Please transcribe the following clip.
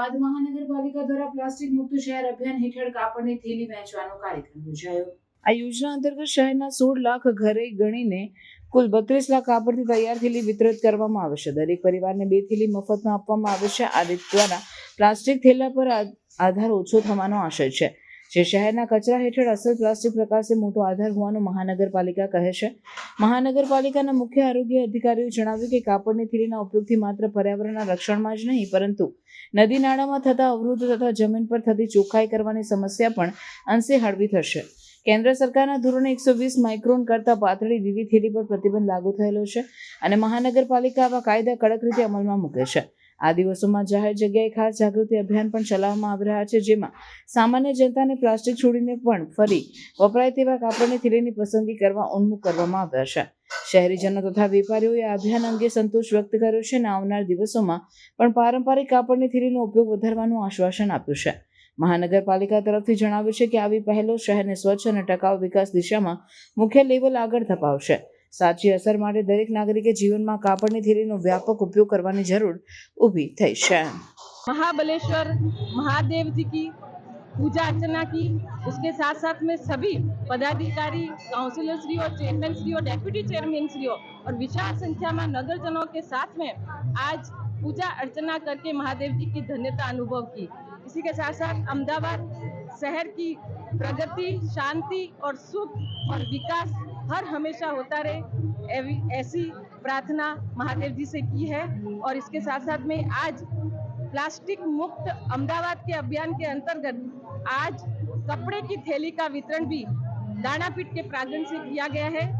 દ્વારા પ્લાસ્ટિક મુક્ત શહેર અભિયાન હેઠળ કાપડની થેલી વહેંચવાનો કાર્યક્રમ યોજાયો. આ યોજના અંતર્ગત શહેરના સોળ લાખ ઘરે ગણીને કુલ બત્રીસ લાખ કાપડથી તૈયાર થેલી વિતરિત કરવામાં આવશે દરેક પરિવારને બે થેલી મફતમાં આપવામાં આવે છે. આ રીત દ્વારા પ્લાસ્ટિક થેલા પર આધાર ઓછો થવાનો આશય છે. જે શહેરના કચરા હેઠળ અસલ પ્લાસ્ટિક પ્રકાશે મોટો આધાર હોવાનું મહાનગરપાલિકા કહે છે. મહાનગરપાલિકાના મુખ્ય આરોગ્ય અધિકારીએ જણાવ્યું કે કાપડની થેલીના ઉપયોગથી માત્ર પર્યાવરણના રક્ષણમાં જ નહીં, પરંતુ નદી નાળામાં થતા અવરોધ તથા જમીન પર થતી ચોખ્ખાઈ કરવાની સમસ્યા પણ અંશે હળવી થશે. કેન્દ્ર સરકારના ધોરણે એકસો વીસ માઇક્રોન કરતાં પાતળી લીલી થેલી પર પ્રતિબંધ લાગુ થયેલો છે અને મહાનગરપાલિકા આવા કાયદા કડક રીતે અમલમાં મૂકે છે. આ દિવસોમાં જાહેર જગ્યાએ ખાસ જાગૃતિ અભિયાન પણ ચલાવવામાં આવી રહ્યા છે, જેમાં સામાન્ય જનતાને પ્લાસ્ટિક છોડીને પણ ફરી વપરાય તેવા કાપડની થેલીની પસંદગી કરવા ઉન્મુખ કરવામાં આવ્યા છે. શહેરીજનો તથા વેપારીઓએ આ અભિયાન અંગે સંતોષ વ્યક્ત કર્યો છે અને આવનાર દિવસોમાં પણ પારંપરિક કાપડની થેલીનો ઉપયોગ વધારવાનું આશ્વાસન આપ્યું છે. મહાનગરપાલિકા તરફથી જણાવ્યું છે કે આવી પહેલો શહેરને સ્વચ્છ અને ટકાઉ વિકાસ દિશામાં મુખ્ય લેવલ આગળ ધપાવશે. સાચી અસર માટે દરેક નાગરિકે જીવનમાં કાપડની થેલીનો વ્યાપક ઉપયોગ કરવાની જરૂર ઊભી થઈ છે महाबलेश्वर महादेव जी की पूजा अर्चना की उसके साथ साथ में सभी पदाधिकारी काउंसिलर श्री और चेयरमैन श्री और डेप्यूटी चेयरमैन श्री और विशाल संख्या में नगरजनों के साथ में आज पूजा अर्चना करके महादेव जी की धन्यता अनुभव की इसी के साथ साथ अहमदाबाद शहर की प्रगति शांति और सुख और विकास हर हमेशा होता रहे ऐसी प्रार्थना महादेव जी से की है। और इसके साथ साथ में आज प्लास्टिक मुक्त अहमदाबाद के अभियान के अंतर्गत आज कपड़े की थैली का वितरण भी दानापीठ के प्रांगण से किया गया है।